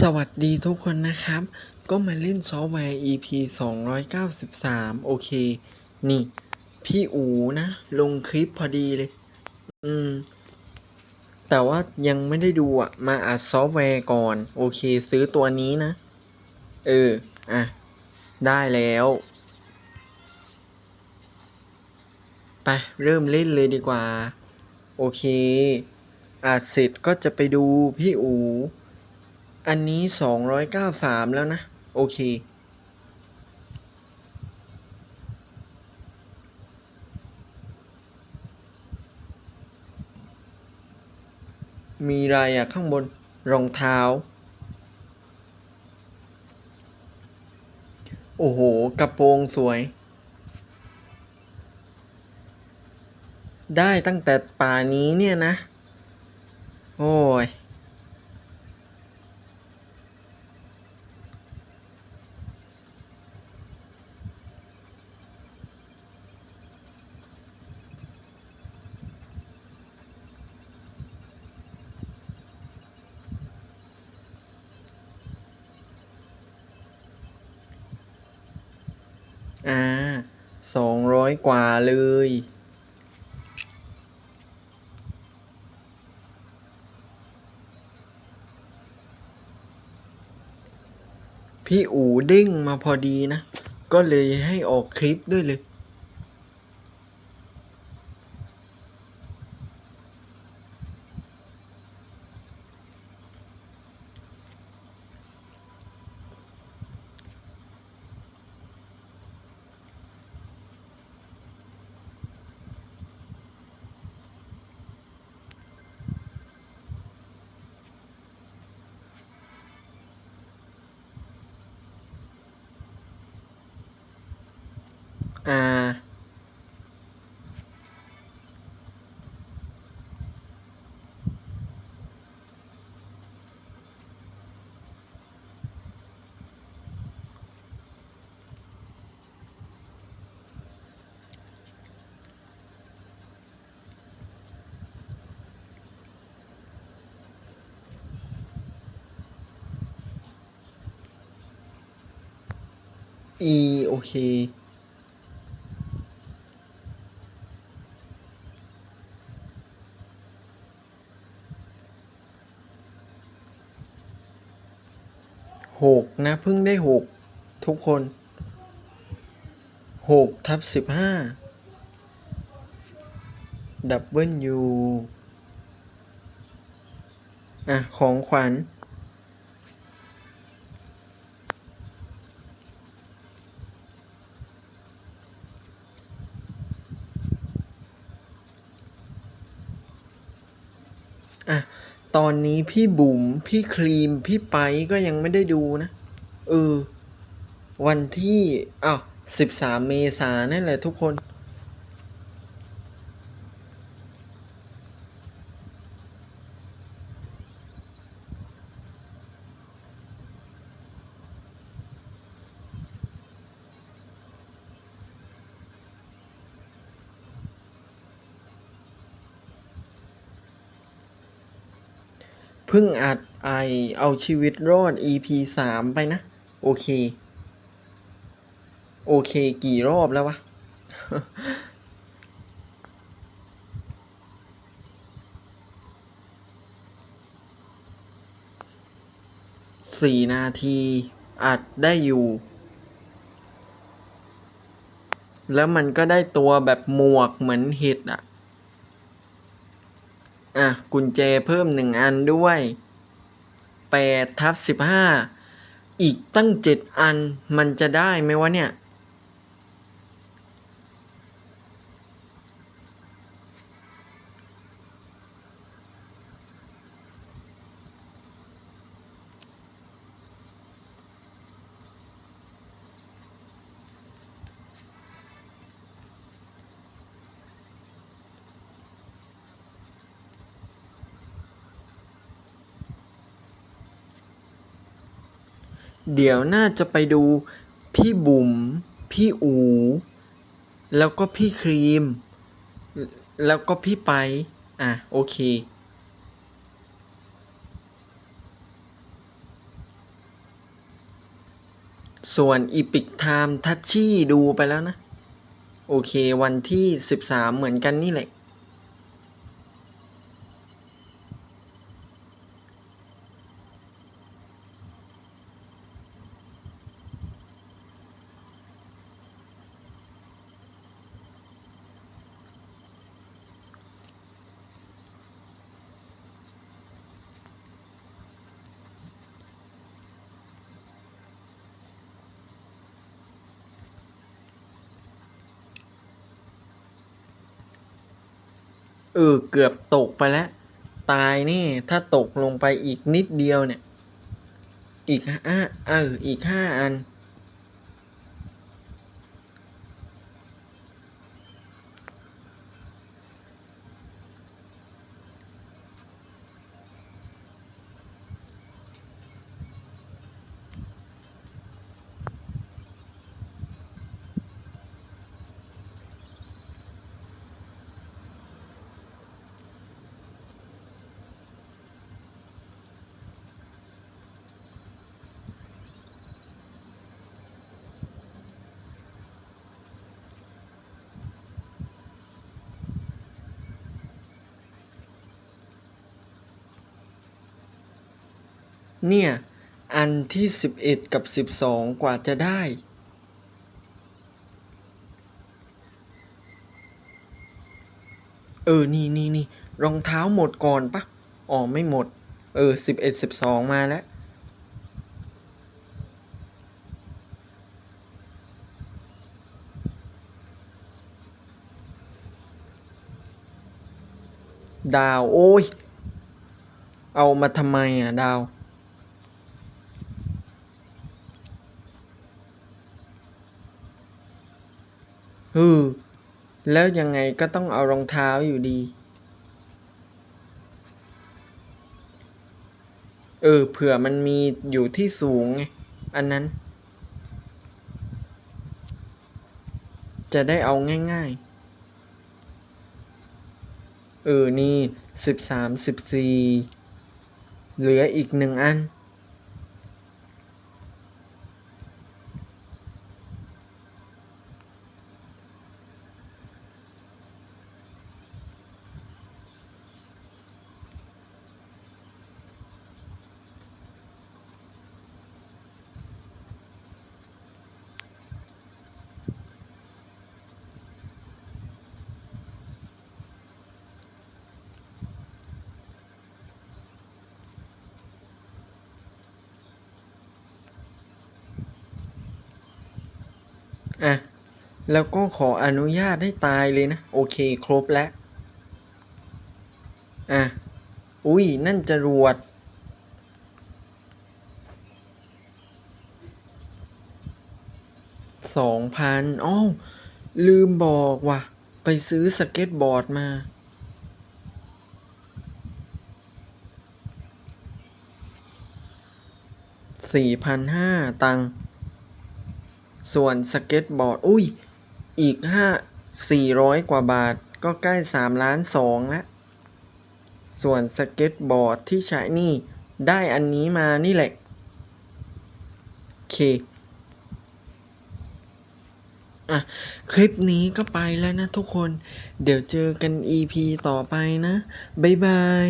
สวัสดีทุกคนนะครับ ก็มาเล่นซอฟต์แวร์ EP 293 โอเค นี่ พี่อูนะ ลงคลิปพอดีเลย อืม แต่ว่ายังไม่ได้ดูอะ มาอัดซอฟต์แวร์ก่อน โอเค ซื้อตัวนี้นะ เออ อะ ได้แล้ว ไป เริ่มเล่นเลยดีกว่า โอเค อาจเสร็จก็จะไปดูพี่อู อันนี้สองร้อยเก้าสามแล้วนะ โอเค มีอะไรอะข้างบนรองเท้า โอ้โห กระโปรงสวย ได้ตั้งแต่ป่านี้เนี่ยนะ โอ้ย อ่าสองร้อยกว่าเลย พี่อูเด้งมาพอดีนะ ก็เลยให้ออกคลิปด้วยเลย อ่า E โอเค หก นะเพิ่งได้หกทุกคนหกทับสิบห้าดับเบิลยูอะ ของขวัญอะ ตอนนี้พี่บุ๋มพี่ครีม พี่ไปก็ยังไม่ได้ดูนะ เออ วันที่อ้าวสิบสามเมษายนนั่นแหละทุกคน เพิ่งอัดไอเอาชีวิตรอด EP สามไปนะ โอเค โอเคกี่รอบแล้ววะ สี่นาทีอัดได้อยู่ แล้วมันก็ได้ตัวแบบหมวกเหมือนเห็ดอะ อะ กุญแจเพิ่มหนึ่งอันด้วยแปดทับสิบห้า อีกตั้งเจ็ดอันมันจะได้ไหมวะเนี่ย เดี๋ยวน่าจะไปดูพี่บุ๋มพี่อู แล้วก็พี่ครีม แล้วก็พี่ไป อะ โอเค ส่วนอีพิกไทม์ทัชชี่ดูไปแล้วนะ โอเค วันที่ 13 เหมือนกันนี่แหละ เออเกือบตกไปแล้ว ตายนี่ถ้าตกลงไปอีกนิดเดียวเนี่ย อีกห้าเอออีกห้าอัน เนี่ย อันที่สิบเอ็ดกับสิบสองกว่าจะได้เออ นี่นี่นี่ รองเท้าหมดก่อนปะ อ๋อ ไม่หมด เออ สิบเอ็ดสิบสองมาแล้ว ดาว โอ้ย เอามาทำไมอะ ดาว ฮือ แล้วยังไงก็ต้องเอารองเท้าอยู่ดี เออ เผื่อมันมีอยู่ที่สูงไง อันนั้น จะได้เอาง่าย ๆ เออ นี่สิบสามสิบสี่เหลืออีกหนึ่งอัน อะ แล้วก็ขออนุญาตให้ตายเลยนะ โอเค ครบแล้ว อะ อุ้ย นั่นจรวด สองพันอ้าวลืมบอกว่ะ ไปซื้อสเก็ตบอร์ดมา สี่พันห้าตังค์ ส่วนสเก็ตบอร์ด อุ้ย อีกห้าสี่ร้อยกว่าบาท ก็ใกล้สามล้านสองแล้วส่วนสเก็ตบอร์ดที่ใช้นี่ได้อันนี้มานี่แหละ โอเค อะ คลิปนี้ก็ไปแล้วนะทุกคน เดี๋ยวเจอกัน EP ต่อไปนะ บ๊ายบาย